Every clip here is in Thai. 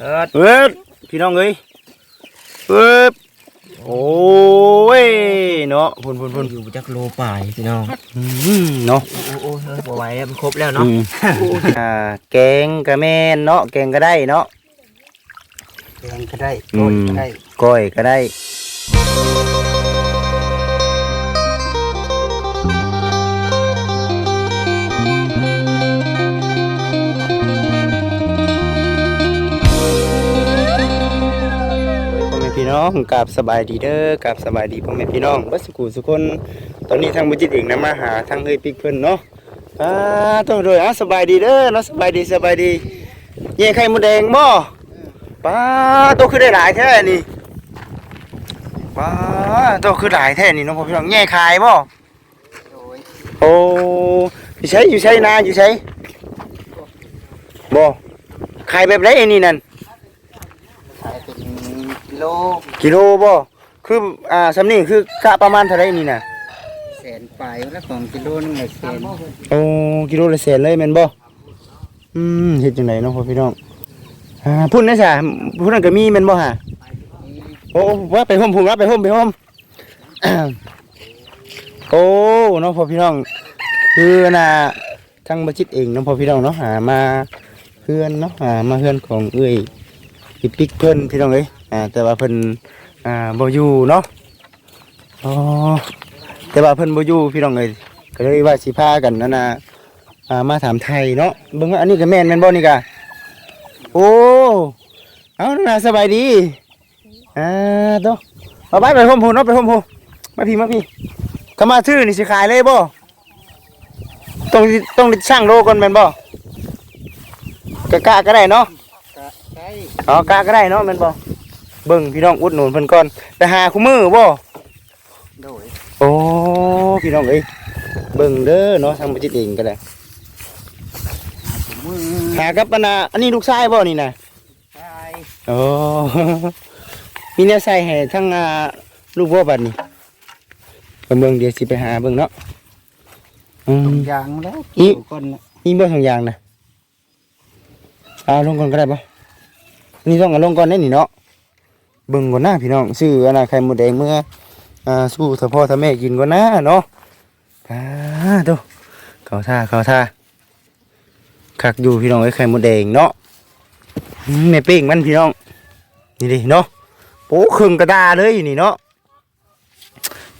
เออเอิดพี่น้องเอ้ยเอิบโอ้ยเนาะพุ่นพุ่นพุ่นอยู่จักโลป่ายพี่น้องอืมเนาะโอ้โอ้เฮ้ยบ่ไหวแล้วมันครบแล้วเนาะอืมอ่าแกงกะแม่นเนาะแกงก็ได้เนาะแกงก็ได้อืก้อยมก็ได้ก้อยก็ได้ พ่อแม่พี่น้องกับสบายดีเด้อกับสบายดีพ่อแม่พี่น้องเบัสกูสุคน ตอนนี้ทางบุจิตเองนะมาหาทางเอ้ยปิกเพิ่นเนาะอ่าต้องโดยอะสบายดีเด้อเนาะสบายดีสบายดีแย่ไข่มดแดงบ่ป้าตัวคือได้หลายแท้นี่ป้าตัวคือหลายแท้นี่เน้องพ่อพี่น้องแย่ขายบ่โอ้ยโอ้อยู่ใช้อยู่ใช้นาอยู่ใช้บ่ขายแบบไรไอ้นี่นั่นขายเป็นกิ โลกิโลบ่คืออ่าสำนี่คือกะประมาณเท่าไรนี่น่ะแสนปลายแล้วของกิโลนึงเลยแสนโอ้กิโลละแสนเลยแม่นบ่อืมเฮ็ดจังไดเนาะพ่อพี่น้องอ่าพุ่นนะจ้ะพุ่นนั่นก็มีแม่นบ่ฮะโอ้ว่าไปห่มพุ่นว่าไปห่มไปห่มโอ้เนาะพ่อพี่น้องคือน่ะทั้งบัจิตเองเนาะพ่อพี่น้องเนาะหามาเพื่อนเนาะหามาเพื่อนของเอ้ยปิกปิกเพิ่นพี่น้องเอ้ย อ่าแต่ว่าเพิ่นอ่าบ่อยู่เนาะอ๋อแต่ว่าเพิ่นบ่อยู่พี่น้องเอ้ยก็เลยว่าสิพากันนั่นน่ะอ่ามาถามไทยเนาะเบิ่งว่าอันนี้ก็แม่นแม่นบ่นี่กะโอ้เอาน่ะสบายดีอ่าโตเอาไปไปห่มพุ่นเนาะไปห่มพุ่นมาพี่มาพี่ก็มาซื้อนี่สิขายเลยบ่ต้องต้องช่างโลก่อนแม่นบ่กะกะก็ได้เนาะก็ได้อ๋อกะก็ได้เนาะแม่นบ่ เบิ่งพี่น้องอุดหนุนเพิ่นก่อนไปหาคู่มือบ่โดยโอ้พี่น้องเอ้ยเบิ่งเด้อเนาะทางบัจิตเองก็ได้ถุงมือหากับปะนาอันนี้ลูกชายบ่นี่น่ะใช่โอ้มีแนวใส่ให้ทั้งอ่าลูกบ่บัดนี้ไปเบิ่งเดี๋ยวสิไปหาเบิ่งเนาะอืตรม งยางแล้วเกี่ยวก้นน่ะมีบ่สองอย่างนะเอาลงก่อนก็ได้ปะนี่ต้องเอาลงก่อนได้นี่เนาะ เบิ่งก่อนหน้าพี่น้องซื้ออันน่ะไข่มดแดงเมื่ออ่าสู้ถ้าพ่อถ้าแม่กินก่อนนะเนาะอ่าดูเข้าท่าเข้าท่าคักอยู่พี่น้องไอ้ยไข่มดแดงเนาะอืมแม่เป้งมันพี่น้องนี่ดิเนาะโอ้ครึ่งกระดาเลยนี่เนาะ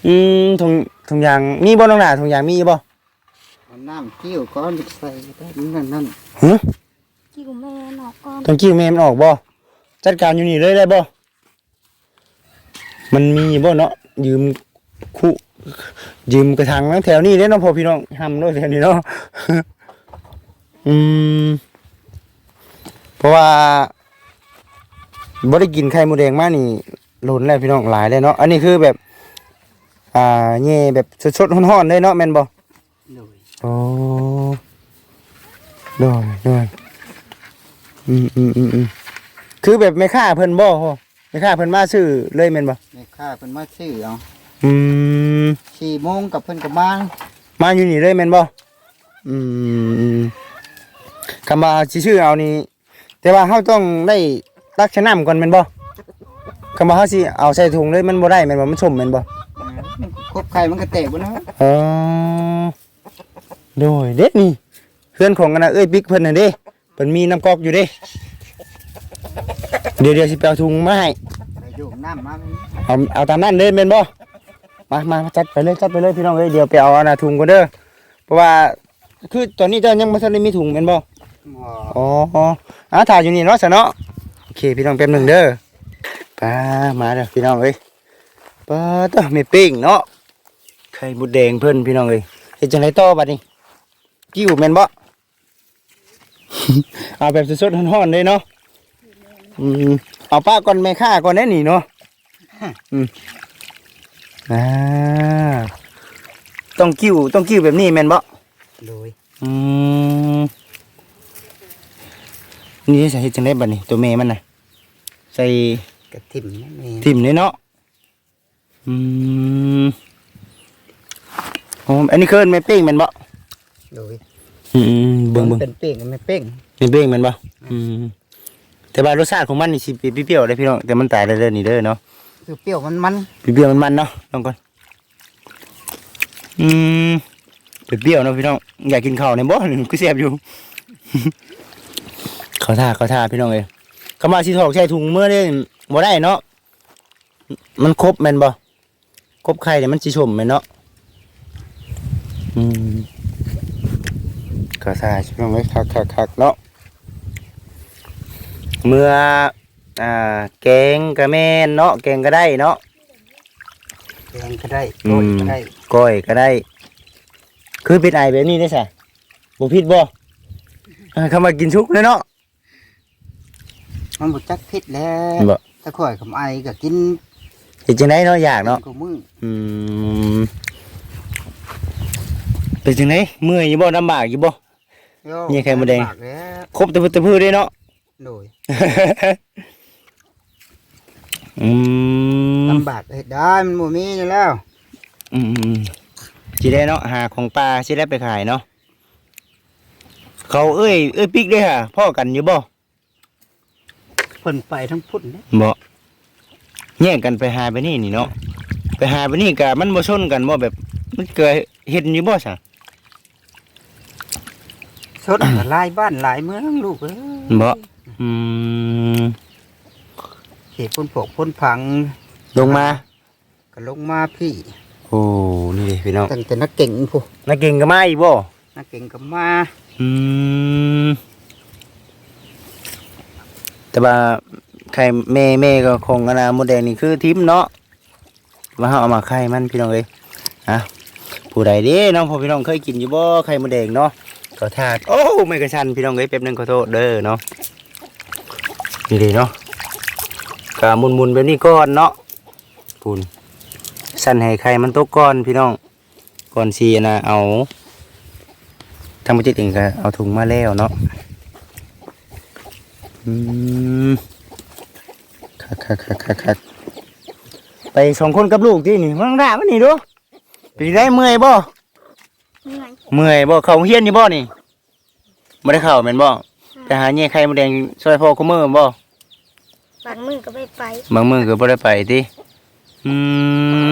อืมถุงถุงยางมีบ่น้องหน้าถุงยางมีบ่เอาน้ำเกี่ยวก้อนใส่ได้นั่นนั่นกิ้วแม่นอกก่อนต้องกิ้วแม่มันออกบ่จัดการอยู่นี่เลยได้บ่ มันมีบ่เนาะยืมคู่ยืมกระถางแถวนี้เด้เนาะพอพี่น้องห้ำด้วยแถวนี้เนาะอืมเพราะว่าบ่ได้กินไข่มดแดงมานี่หล่นแล้วพี่น้องหลายเลยเนาะอันนี้คือแบบ อ่าแง่แบบสดๆร้อนๆเลยเนาะแม่นบ่โดยโอ้ได้ได้อืมอืมอืมอืมคือแบบไม่ค่าเพิ่นบ่พ่อ ไม่ค่าเพิ่นมาซื้อเลยแม่นบ่แม่ค้าเพิ่นมาซื้อเอาอืมสี่โมงกับเพิ่นกับมามาอยู่นี่เลยแม่นบ่อืมอืมคำว่าสิชื่อเอานี่แต่ว่าเฮาต้องได้รักษณะก่อนแม่นบ่คำว่าเฮาสิเอาใส่ถุงเลยมันบ่ได้แม่นบ่มันสมแม่นบ่ครบไข่มันก็แตกบ่นะอ๋อโดยเด็ดนี่เพื่อนของกันนะเอ้ยบิ๊กเพิ่นน่ะเด้เพิ่นมีน้ำกอกอยู่เด้ เดี๋ยวเดี๋ยวสิไปเอาถุงมาให้ไปอยู่น้ำมาเอาเอาตามนั้นเลยแม่นบ่มามามาจัดไปเลยจัดไปเลยพี่น้องเอ้ยเดี๋ยวไปเอาอันน่ะถุงก่อนเด้อเพราะว่าคือตอนนี้เจ้ายังบ่ทันได้มีถุงแม่นบ่หมออ๋ออ่าถ่ายอยู่นี่เนาะซะเนาะโอเคพี่น้องแป๊บหนึ่งเด้อไปมาเด้อพี่น้องเอ้ยป้าตะไม่ปิ้งเนาะไข่มดแดงเพิ่นพี่น้องเอ้ยเฮ็ดจังไดต่อบัดนี้กิ้วแม่นบ่ เอาแบบสดๆร้อนๆเลยเนาะ อืมเอาป้าก่อนแม่ค่าก่อนได้นี่เนาะอืมอ่าต้องกิ้วต้องกิ้วแบบนี้แม่นบ่โดยอืมนี่ใส่เฮ็ดจังไดบัดนี้ตัวแม่มันน่ะใส่กระถิ่มนั่นเองทิ่มเลยเนาะอืมโอ้อันนี้เคินแม่เป้งแม่นบ่โดยอืมๆเบิ่งเบิ่งเป็นเป้งไม่เป้งแม่เป้งแม่นบ่อืม แต่ว่ารสชาติของมันนี่สิเปรี้ยวๆได้พี่น้องแต่มันตายได้เด้อนี่เด้อเนาะคือเปรี้ยวมันมันเปรี้ยวๆมันๆเนาะลองก่อนอืมเปรี้ยวๆเนาะพี่น้องอยากกินข้าวในบ่นี่ก็แซ่บอยู่ เขาท่าเขาท่าพี่น้องเอ้ยเขามาสิถอกใส่ถุงเมื่อได้บ่ได้เนาะมันครบแม่นบ่ครบไข่เนี่ยมันสิชมแม่นเนาะอืมเขาท่าพี่น้องเอ้ยคักๆๆเนาะ เมื่ออ่าแกงก็แม่นเนาะแกงก็ได้เนาะ แกงก็ได้อืโอ้ยมก็ได้ก้อยก็ได้ คือเป็นไอแบบนี้ได้ใช่บ่ผิดบ่เอ้ยเขามากินชุกเลยเนาะมันบ่จักพิษแล้วบ่ถ้าข่อยคำไอก็กินเฮ็ดจังไดเนาะอยากเนาะกูมืออืมเป็นจังไดเมื่อยอยู่บ่ลำบากอยู่บ่โย่นี่ไข่มดแดงลำบากแล้วครบแตะพื้นตะพื้นได้เนาะ โดยอืมลำบากเฮ็ดได้มันบ่มีอยู่แล้ว อืมสิได้เนาะหาของปลาสิได้ไปขายเนาะเขาเอ้ยเอ้ยปิกเด้อค่ะพ่อกันอยู่บ่เพิ่นไปทั้งพุ่นเด้บ่แย่งกันไปหาไปนี่นี่เนาะไปหาไปนี่กะมันบ่ชนกันบ่แบบมันเกิดเห็นอยู่บ่ซะสดก็หลายบ้านหลายเมืองลูกเอ้ยบ่ อืมเขตพ้นปกพ้นผังลงมาก็ลงมาพี่โอ้นี่ดิพี่น้องตั้งแต่นักเก่งผู้นักเก่งก็มาอีกบ่นักเก่งก็มาอืมแต่ว่าไข่แม่แม่ก็คงอนามดแดงนี่คือทิมเนาะว่าเฮาเอามาไข่มันพี่น้องเอ้ยฮะผู้ใดเด้น้องพ่อพี่น้องเคยกินอยู่บ่ไข่มดแดงเนาะก็ทาดโอ้ไม่กระชันพี่น้องเอ้ยแป๊บหนึงขอโทษเด้อเนาะ นี่เลยเนาะก็หมุนๆแบบนี้ก่อนเนาะปูนสั่นให้ไข่มันตกก่อนพี่น้องก่อนสินะเอาทางบัจิตเองก็เอาถุงมาแล้วเนาะอืมคักคักคักคักคักไปสองคนกับลูกที่นี่มันด่ามันนี่ดูไปได้เมื่อยบ่เหนื่อยเมื่อยบ่เขาเฮียนนี่บ่นี่ไม่ได้เข่าแม่นบ่ แต่หาแง่ไข่มดแดงช่วยพ่อก็มือบ่บางมือก็ไปไปบางมือก็บ่ได้ไปติอืม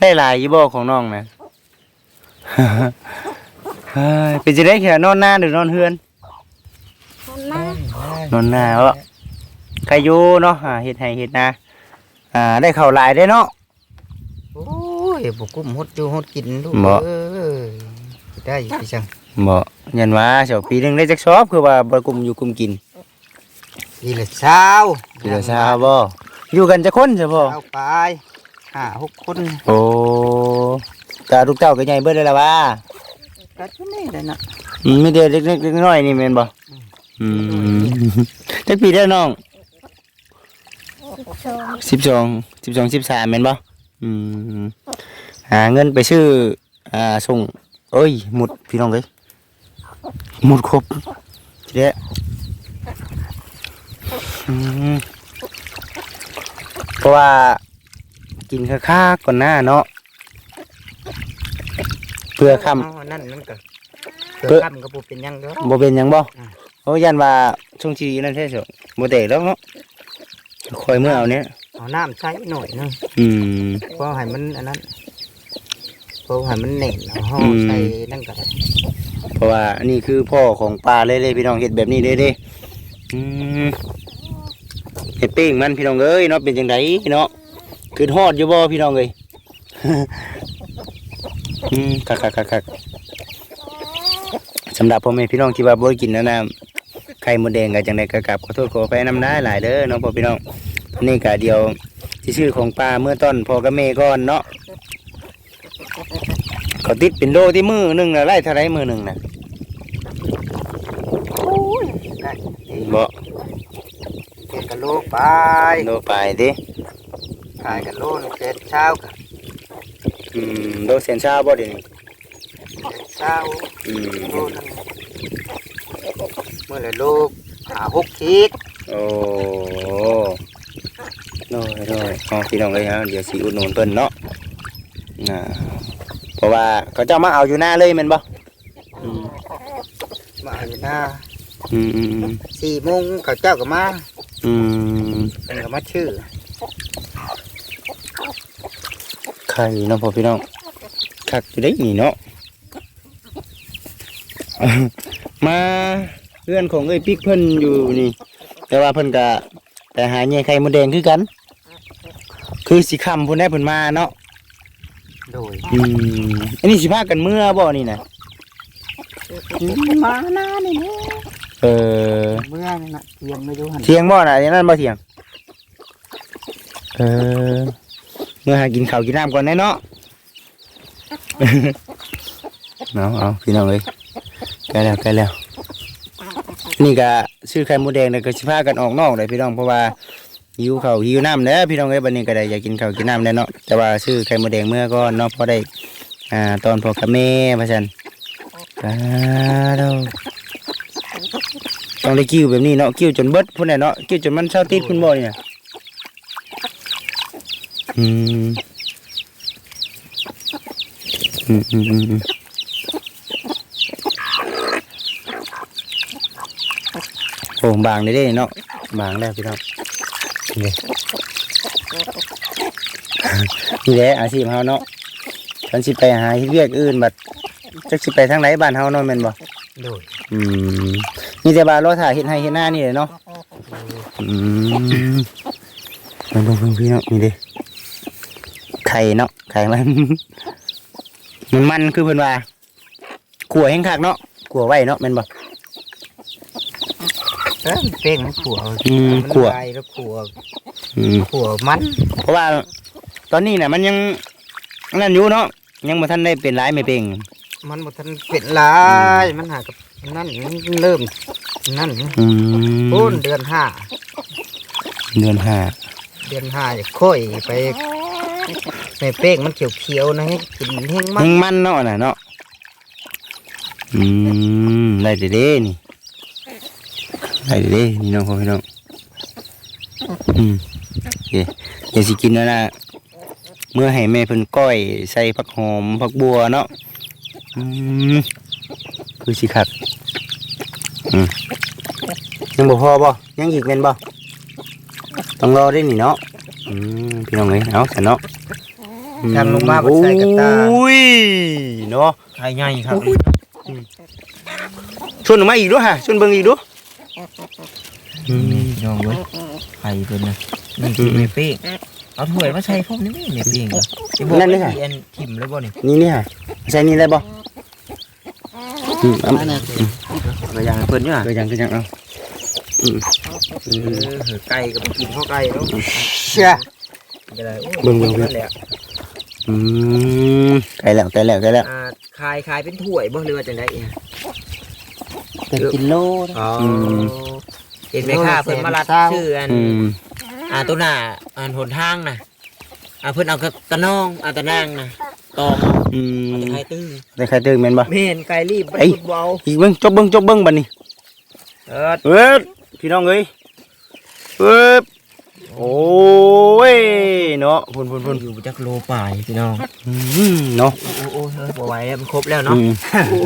ได้หลายอยู่บ่ของน้องนะเฮ้ยเป็นจะได้แค่นอนหน้าหรือนอนเฮือน คนหน้านอนหน้าเนาะใครอยู่เนาะอ่าเฮ็ดให้เฮ็ดนาอ่า ได้ข้าวหลายได้เนาะ โอ้ยบ่กุ้มฮดอยู่ฮดกินลูกบ่ เอ้ยได้อยู่พี่จัง บ่ยันว่าเจ้าปีหนึงได้จักชอบคือว่าบ่กลุ่มอยู่กลุ่มกินปีละเช้าปีละชาบ่อยู่กันจักคนซะบ่เช้าไปห้าหกคนโอ้กะลูกเต้าก็ใหญ่เบิดแล้วล่ะว่าก็จะนี่เลยนะอืมมีแต่เล็กๆน้อยๆนี่แม่นบ่อืมจักปีได้วน้องสิบสอง12 12 13แม่นบ่อืมหาเงินไปซื้ออ่าส่งเอ้ยหมุดพี่น้องเอ้ย หมุดครบทีเดียวอืมเพราะว่ากินค่าๆก่อนหน้าเนาะเพื่อคานั่นมันก็เพื่เพื่ออคำก็บ่เป็นหยังเด้อำบ่เป็นหยังบ่อ่า โอ้ยันว่าช่วงชีนั่นใช่สิบ่เตะแล้วเนาะคอยเมื่อเอาเนี้ยเอาน้ำใส่หน่อยหนึงอืม เพราะให้มันอันนั้นเพราะให้มันแน่นเอาห่ออม ใส่นั่นก็ได้เพ ราะว่าอันนี้คือพ่อของปลาเลยเลยพี่น้องเฮ็ดแบบนี้เลยเด้อืมเฮ็ดปิ้งมันพี่น้องเอ้ยเนาะเป็นจังไดเนาะคือฮอดอยู่บ่พี่น้องเอ้ยอืมคักๆๆสำหรับพ่อแม่พี่น้องที่ว่าบ่กินนะน้ำไข่มดแดงก็จังไดก็กราบขอโทษขอไปน้ำได้หลายเด้อเน้องพ่อพี่น้องนี่ก็เดียวที่ชื่อของปลาเมื่อต้นพ่อกับแม่ก่อนเนาะเขาติดเป็นโลที่มือหนึ่งนะไล่เท่าไรมือหนึ่งนะ ได้ บ่เกกะโลไปโลไปติขายกะโลนึงเจ็ดเช้ากับอืมโลเซนชาบ่เดี๋ยวนี้เช้าอืมโลนึงเมื่อไรโลหาหกขีดโอ้น้อยน้อยอ๋อพี่น้องเอ้ยฮะเดี๋ยวสิอุดหนุนเพิ่นเนาะน่ะเพราะว่าเขาเจ้ามาเอาอยู่หน้าเลยแม่นบ่อืมมาอยู่หน้า อืมอืมอืมสี่โมงเขาเจ้าก็มาอืมเป็นก็มาชื่อไข่เนาะพ่อพี่น้องคักอยู่ได้นี่เนาะ มาเพื่อนของเอ้ยปิ๊กเพิ่นอยู่นี่ แต่ว่าเพิ่นก็แต่หาแย่ไข่มดแดงคือกัน คือสิคำเพิ่นได้เพิ่นมาเนาะโดยอืมอันนี้สิพากันเมื่อบ่นี่นะ มาหน้านี่แหละ เออเมื่อนี่นะเตรียมไม่ดูหันเที่ยงบ่น่ะอย่างนั้นบ่เที่ยง เออเมื่อหากินข้าวกินน้ำก่อนแน่เนาะ เอาเอาพี่น้องเอ้ยใกล้แล้วใกล้แล้ว นี่ก็ซื้อไข่มดแดงเนี่ยก็สิพากันออกนอกเลยพี่น้องเพราะว่าหิวข้าวหิวน้ำแล้วพี่น้องเอ้ยบัดนี้ก็ได้อยากกินข้าวกินน้ำแล้วเนาะแต่ว่าซื้อไข่มดแดงเมื่อก่อนเนาะพอได้อ่าตอนพอกับแม่พะชันตาเดา ต้องได้กิ้วแบบนี้เนาะกิ้วจนเบิดพุ่นน่ะเนาะกิ้วจนมันเศร้าติดพุ่นบ่เนี่ยอืมอืมอืมอืมอืมโอ้บางได้เด้เนาะบางแล้วพี่น้องนี่นี่แหละอาชีพเฮาเนาะฉันสิไปหาเฮ็ดเวียกอื่นบัดจักสิไปทางไหนบ้านเฮาเนาะแม่นบ่โดยอืม มีแต่บ้านรอถ่ายเฮ็ดให้เฮ็ดหน้านี่แหละเนาะอืมมาเบิ่งๆพี่เนาะนี่เด้ไข่เนาะไข่มันมันมันคือเพิ่นว่าขัวแห้งคักเนาะขัวไว้เนาะแม่นบ่เออเป้งมันขัวอืมมันขัวลายแล้วขัวอืมขัวมัน เพราะว่า ตอนนี้น่ะ มันยังนั่นอยู่เนาะยังบ่ทันได้เป็นร้ายไม่เป่งมันบ่ทันเป็นลายมันหากับ นั่นมันเริ่มนั่นอืมโอ้นเดือนห้าเดือนห้าเดือนห้าจะค่อยไปในเป้งมันเขียวๆนะให้กินแห้งมันยังมันเนาะน่ะเนาะอืมได้เด้เด้นี่ได้เด้เด้นี่น้องพ่อพี่น้องอืมโอเคเดี๋ยวสิกินแล้วนะเมื่อให้แม่เพิ่นก้อยใส่ผักหอมผักบัวเนาะอืม คือสิคักอืมยังบ่พอบ่ยังอีกแม่นบ่ต้องรอได้นี่เนาะอืมพี่น้องเอ้ยเอาซะเนาะทำลงมาบ่ใส่กระตา อุ้ยเนาะไข่ใหญ่ครับชวนออกมาอีกด้วยฮะชวนเบิ่งอีกด้วยนี่น้องเว้ยไข่เป็นนะนี่คือในเป้งเอาถ้วยมาใส่พวกนี้ไม่ในเป้งเหรอจะบอกว่ามีอันถิ่มเลยบ่นี่นี่นี่ฮะใส่นี่ได้บ่ อืมอันนั้ก็อย่างเพิ่นเนี่ยก็ยังก็ยังเอาอืมไก่กับกินข้าวไก่แล้วเชี่ยจะได้อ้ยเบิ่งเบิ่งเบิ่งนั่นแหละอืมใกล้แล้วใกล้แล้วใกล้แล้วอ่ายขายเป็นถ้วยบ่หรือว่าจังได๋เองเป็นกิโลอ๋อเห็นไหมค่ะเพิ่นมารัดชื่ออันอ่าตัวหน้าอันหนทางน่ะอ่าเพิ่นเอากับตะน้องอ่าตะนางน่ะ ตอมอืเอามตะไคร้ตื้อได้ใครตึงแม่นบ่แม่นไก่รีบไปเอ้ยฟุตบอลอีกเบิ่งจบเบิ่งจบเบิ่งบัดนี้เออเอ้ยพี่น้องเอ้ยเอ้ยโอ้ยเนาะพุ่นพุ่นพุ่นอยู่จักโลป่ายพี่น้องอืมเนาะโอ้โอ้โอ้เฮ้ยบ่ไหวแล้วมันครบแล้วเนาะอืม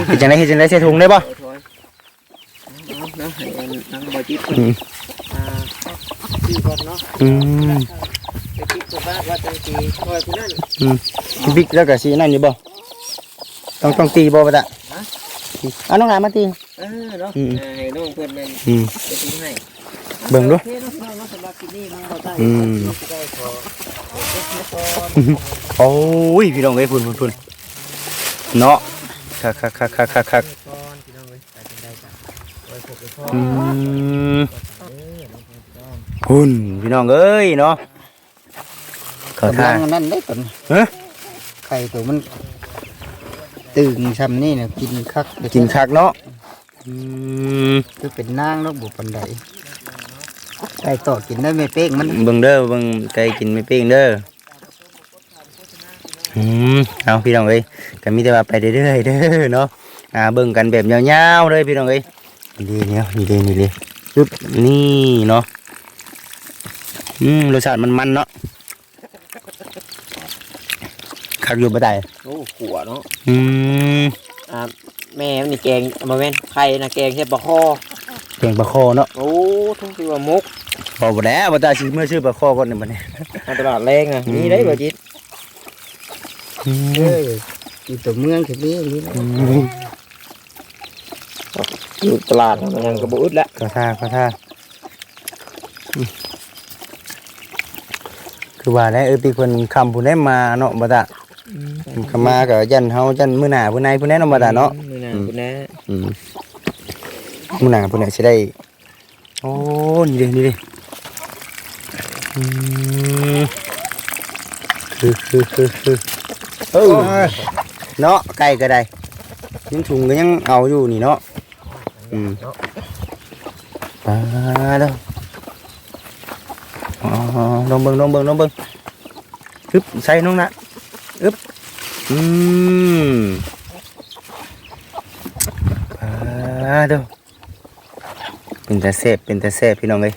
เฮ็ดจังไดเฮ็ดจังไดใส่ถุงได้บ่เอาถอยเอาเนาะให้อันนั่งบ่จิตอืมอ่าชื่อก่อนเนาะอืม ไปคิดกับว่าว่าจังสีช่วยผู้นั้นบิ๊กแล้วก็สีนั่นอยู่บ่ต้องต้องตีบ่ปะตะเอาน้องหลานมาตีเออเนาะอืมอ่าให้น้องเพื่อนแม่นอืมไปทิ้งให้เบิ่งดูโอเคเนาะน้องเนาะสำหรับคลิปนี้น้องเราได้อืมได้ขอขอเก็บไว้ก่อนโอ้ยพี่น้องเอ้ยพุ่นพุ่นพุ่นเนาะคักคักคักคักคักคักก่อนพี่น้องเอ้ยไปจังใดจ้ะไว้พบไว้พออืมเออน้องเพื่อนพี่น้องพุ่นพี่น้องเอ้ยเนาะ เขากำท่าลังอันนั่นได้ตอนฮะไข่ตัวมันตึงซ้ำนี่เนี่ยกินคักกินคักเนาะอืมคือเป็นนางแล้วบุปันใดไก่ต่อกินได้ไม่เป้งมันเบิ่งเด้อเบิ่งไก่กินไม่เป้งเด้ออืมเอาพี่น้องเอ้ยก็มีแต่ว่าไปเรื่อยๆเด้อเนาะอ่าเบิ่งกันแบบยาวๆเลยพี่น้องเอ้ยนี่เดียวนี่เดียวนี่เดียวจุดนี่เนาะอืมรสชาติมันมันๆเนาะ คักอยู่บ่ได้โอ้ขัวเนาะอืมอ่าแม่มันนี่แกงเอามาแม่นไข่นะแกงใช่ปลาคอแกงปลาคอเนาะโอ้ทั้งที่ว่ามุกพอบ่แล้วบ่ตาสิเมื่อชื่อปลาคอก่อนนี่บัดนี้มาตลาดแรงอะนี่ได้บ่จิตเอออยู่ตัวเมืองคือนี่นี่นะอยู่ตลาดมันยังกระบุอึดละก็ท่าก็ท่าอืมคือว่าแล้วเออปีเพิ่นคำผู้ใดมาเนาะบ่ตา คำมาก็ยันเฮายันมื้อหน้าผู้ใดผู้ใดเนาะบ่ตาเนาะมื้อหน้าคุณนะอืมมื้อหน้าผู้ใดสิได้โอ้นี่เด้นี่เด้อืมคือคือคือคือเอ้ยเนาะไก่ก็ได้ยังถุงก็ยังเอาอยู่นี่เนาะอืมอ่าเด้ออ๋อลองเบิ่งลองเบิ่งลองเบิ่งอึบใส่น้องนะ อึบอืมอ่าเด้อเป็นแต่เสพเป็นแต่เสพพี่น้องเอ้ย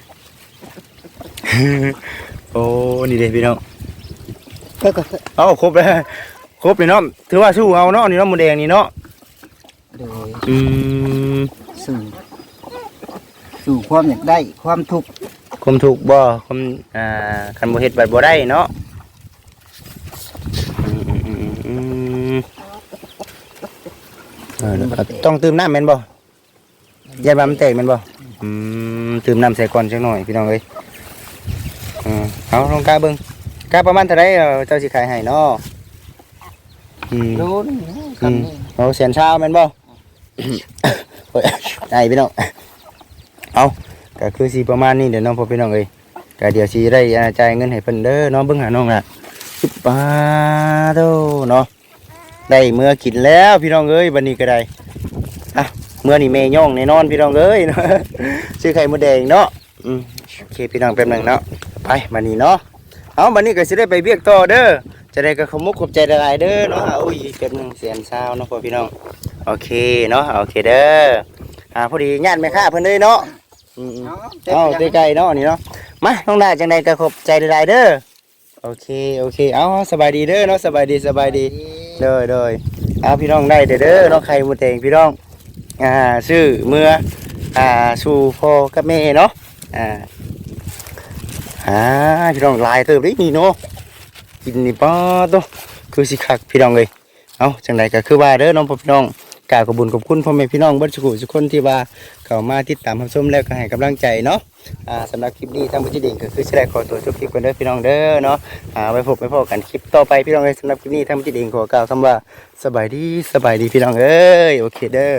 โอ้นี่เด้พี่น้องก็ก็เอาครบเลยครบเลยเนาะถือว่าสู้เอาเนาะนี่เนาะหมูแดงนี่เนาะโดยอืมสู่สู่ความอยากได้ ความทุกข์คมถูกบ่คมอ่าคันบ่เฮ็ดบัดบ่ได้เนาะอืมอืมอืมอืม เออแล้วก็ต้องเติมน้ำแม่นบ่ยายบามันแตกแม่นบ่อืมเติมน้ำใส่ก่อนจักหน่อยพี่น้องเอ้ยอืมเอาลองกาเบิ่งกาประมาณเท่าไรเอ่อเจ้าสิขายให้เนาะอืม รู้นี่คำนี้เอาเสียนเช้าแม่นบ่ โอ้ยได้พี่น้อง เอาก็คือสิประมาณนี้เดี๋ยวน้องพ่อพี่น้องเอ้ยก็เดี๋ยวสิได้อ่าจ่ายเงินให้เพิ่นเด้อน้องเบิ่งหาน้องล่ะสิบบาทโตเนาะ ได้เมื่อกินแล้วพี่น้องเอ้ยบัดนี้ก็ได้อะเมื่อนี่แม่ย่องแน่นอนพี่น้องเอ้ยเนาะซื้อไข่มดแดงเนาะอืมโอเคพี่น้องแป๊บหนึงเนาะไปบัดนี้เนาะเอาบัดนี้ก็สิได้ไปเวียกต่อเด้อจะได้ก็ขอมุกขอบใจหลายๆเด้อเนาะอุ้ยแป๊บหนึงเสียนเช้าเนาะพ่อพี่น้องโอเคเนาะโอเคเด้ออ่าพอดีญาติแม่ค้าเพิ่นเลยเนาะอืมๆเอาเตะไก่เนาะนี่เนาะมาน้องดาจังใดก็ขอบใจหลายๆเด้อโอเคโอเคเอาสบายดีเด้อเนาะสบายดีสบายดี เด้อเด้อเอาพี่น้องได้เด้อเด้อน้องไข่มูแดงพี่น้องอ่าชื่อเมื่ออ่าสู่พ่อกับแม่เนาะอ่าอ่าพี่น้องลายเติบได้นี่เนาะกินนี่ป้าโตคือสิคักพี่น้องเลยเอาจังไดก็คือว่าเด้อน้องพี่น้อง กาวขอบุญขอบคุณพ่อแม่พี่น้องเบิดสุขุทุกคนที่ว่าเข้ามาติดตามรับชมแล้วก็ให้กำลังใจเนาะอ่าสำหรับคลิปนี้ทางบุญจิเด่งก็คือแสดงขอตัวจบคลิปกันเด้อพี่น้องเด้อเนาะอ่าไว้พบไว้พบกันคลิปต่อไปพี่น้องเลยสำหรับคลิปนี้ทางบุญจิเด่งขอกล่าวคำว่าสบายดีสบายดีพี่น้องเอ้ยโอเคเด้อ